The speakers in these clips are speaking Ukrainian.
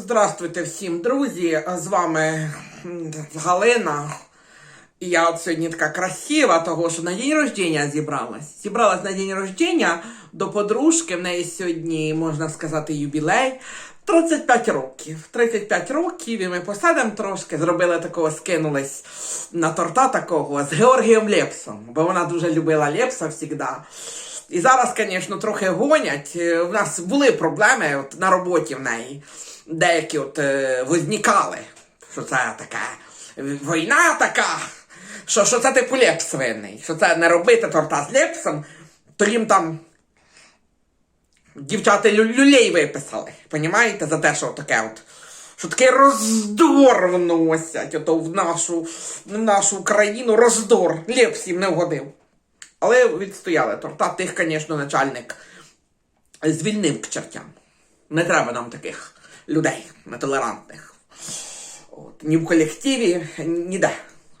Здравствуйте всім, друзі! З вами Галина. І я от сьогодні така красива, того що на день рождення зібралась. Зібралась на день рождення до подружки. В неї сьогодні, можна сказати, юбілей. 35 років. 35 років, і ми посадимо трошки, зробили такого, скинулись на торта такого з Георгієм Лепсом, бо вона дуже любила Лепса завжди. І зараз, звісно, трохи гонять. У нас були проблеми от, на роботі в неї. Деякі от е, возникали, що це таке війна така, що, що це типу лепс винний, що це не робити торта з лепсом, то їм там дівчата лю- люлей виписали. Понімаєте, за те, що таке от. Що таке роздор вносять ото в нашу, в нашу країну роздор. Лепс їм не вгодив. Але відстояли торта. Тих, звісно, начальник звільнив к чертям. Не треба нам таких людей нетолерантних. От. Ні в колективі, ніде.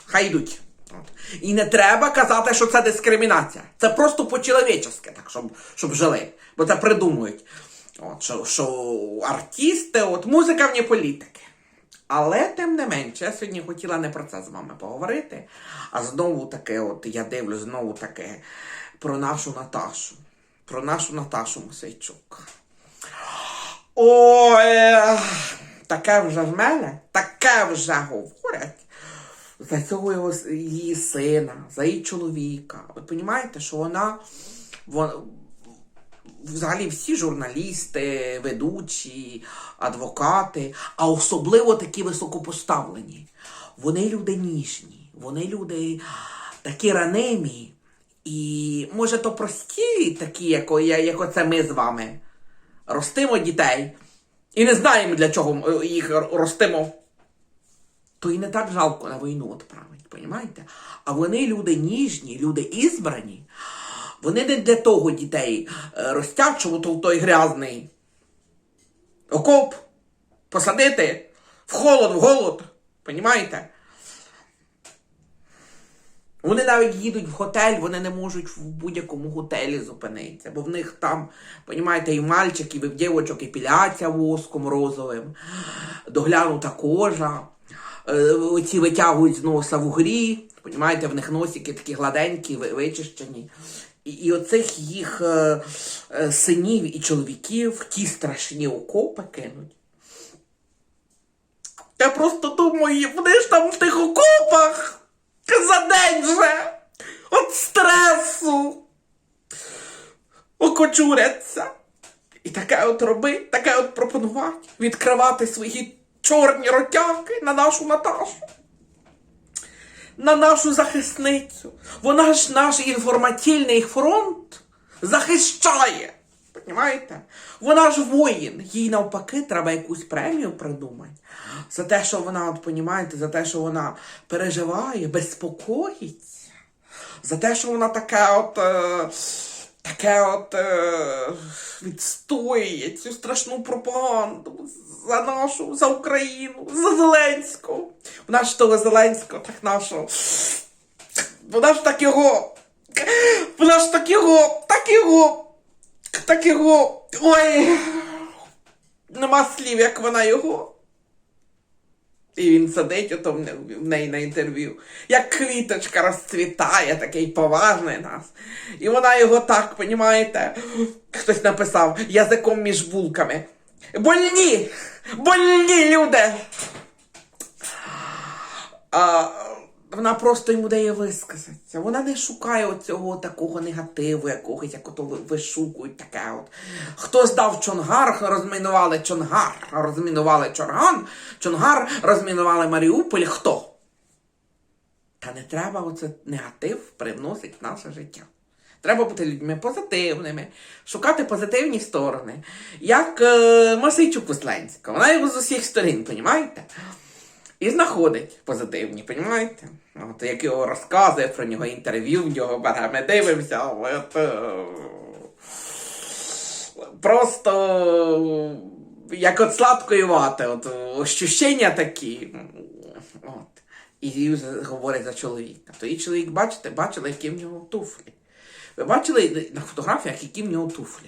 Хай йдуть. От. І не треба казати, що це дискримінація. Це просто по-чоловічески, так, щоб, щоб жили. Бо це придумують. От, що, що артисти, от музика вне політики. Але тим не менше, я сьогодні хотіла не про це з вами поговорити, а знову таке, от я дивлюсь знову таке про нашу Наташу. Про нашу Наташу Мосейчук. Ой, таке вже в мене, таке вже говорять за цього його, її сина, за її чоловіка. Ви розумієте, що вона, вон, взагалі всі журналісти, ведучі, адвокати, а особливо такі високопоставлені. Вони люди ніжні, вони люди такі ранимі. І може то прості, такі, як, як оце ми з вами. Ростимо дітей і не знаємо, для чого е, їх ростимо. То і не так жалко на війну відправить, понімаєте? А вони люди ніжні, люди ізбрані. Вони не для того дітей е, ростять, щоб ото в той грязний окоп посадити в холод, в голод. Понімаєте? Вони навіть їдуть в готель, вони не можуть в будь-якому готелі зупинитися, бо в них там, понімаєте, і в мальчиків, і в дівочок епіляція воском розовим, доглянута кожа, е, оці витягують з носа вугрі, понімаєте, в них носики такі гладенькі, вичищені. І, і оцих їх е, е, синів і чоловіків в ті страшні окопи кинуть. Я просто думаю, вони ж там в тих окопах за день вже от стресу окочуряться. І таке от роби, таке от пропонувати, відкривати свої чорні ротяки на нашу Наташу. На нашу захисницю. Вона ж наш інформаційний фронт захищає. Понімаєте? Вона ж воїн. Їй навпаки треба якусь премію придумати. За те, що вона, от понімаєте, за те, що вона переживає, безпокоїться. За те, що вона така от. Е, таке от е, відстоює цю страшну пропаганду за нашу, за Україну, за Зеленського. Вона ж того Зеленського, так нашого. Вона ж так його. Вона ж так його, так його, так його. Ой. Нема слів, як вона його. І він сидить ото в неї на інтерв'ю. Як квіточка розцвітає, такий поважний нас. І вона його так, понімаєте, хтось написав язиком між булками. Больні! Больні люди! А, вона просто йому дає висказатися. Вона не шукає оцього такого негативу, якогось, як ото вишукують таке. От. Хто здав Чонгар, розмінували Чонгар, розмінували Чорган, Чонгар, розмінували Маріуполь. Хто? Та не треба оце негатив привносить в наше життя. Треба бути людьми позитивними, шукати позитивні сторони. Як е, Масейчук Весленська. Вона його з усіх сторін, понімаєте? І знаходить позитивні, понімаєте? От як його розказує про нього, інтерв'ю в нього бере, ми дивимося. От, е, просто як от сладкої вати, от ощущення такі. От. І говорить за чоловіка. То і чоловік, бачите, бачили, які в нього туфлі. Ви бачили на фотографіях, які в нього туфлі?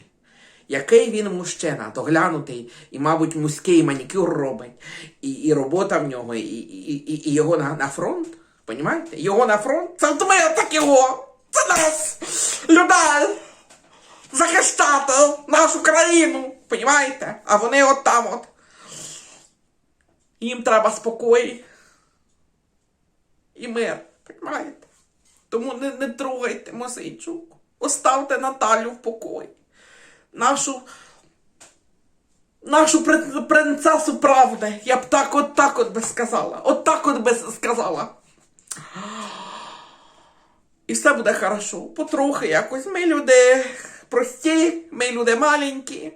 Який він мужчина, доглянутий, і, мабуть, мужський манікюр робить, і, і робота в нього, і, і, і його на, на фронт. Понімаєте? Його на фронт. Це от ми так його. Це нас, людей, захищати нашу країну. Понімаєте? А вони от там от. Їм треба спокій і мир. Понімаєте? Тому не, не трогайте Мосейчук. Оставте Наталю в покої. Нашу. Нашу принцесу правди. Я б так от так от би сказала. От так от би сказала. І все буде хорошо. Потрохи якось. Ми люди прості, ми люди маленькі.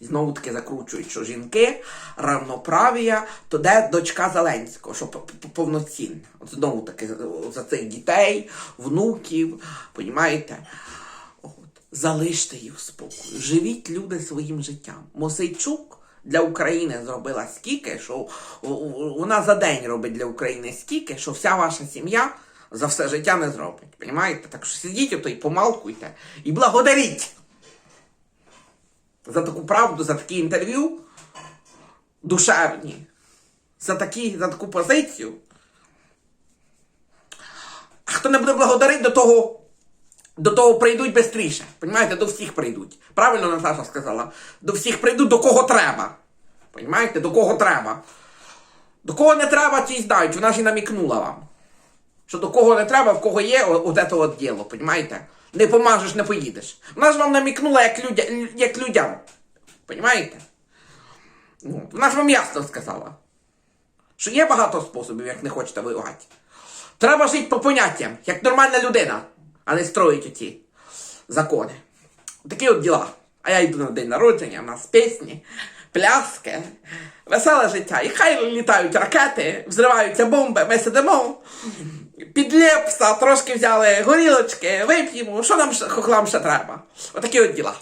І знову таки закручують, що жінки, равноправія, то де дочка Зеленського, що повноцінна. От знову таки за цих дітей, внуків, понімаєте? Залиште їх спокою. Живіть люди своїм життям. Мосейчук для України зробила стільки, що вона за день робить для України стільки, що вся ваша сім'я за все життя не зробить. Понімаєте? Так що сидіть ото і помалкуйте і благодаріть за таку правду, за такі інтерв'ю душевні, за, такі, за таку позицію. А хто не буде благодарити, до того, до того прийдуть швидше. Понімаєте, до всіх прийдуть. Правильно Наташа сказала? До всіх прийдуть, до кого треба. Понімаєте, до кого треба. До кого не треба, ті знають. Вона ж і намікнула вам. Що до кого не треба, в кого є, от це от діло, понімаєте? Не помажеш, не поїдеш. Вона ж вам намікнула як, людя, як людям. Понімаєте? Ну, вона ж вам ясно сказала. Що є багато способів, як не хочете воювати. Треба жити по поняттям, як нормальна людина, а не строїть оті закони. Такі от діла. А я йду на день народження, у нас пісні, пляски, веселе життя. І хай літають ракети, взриваються бомби, ми сидимо. Під лепса трошки взяли горілочки, вип'ємо. Що нам хохлам ще треба? Отакі от діла.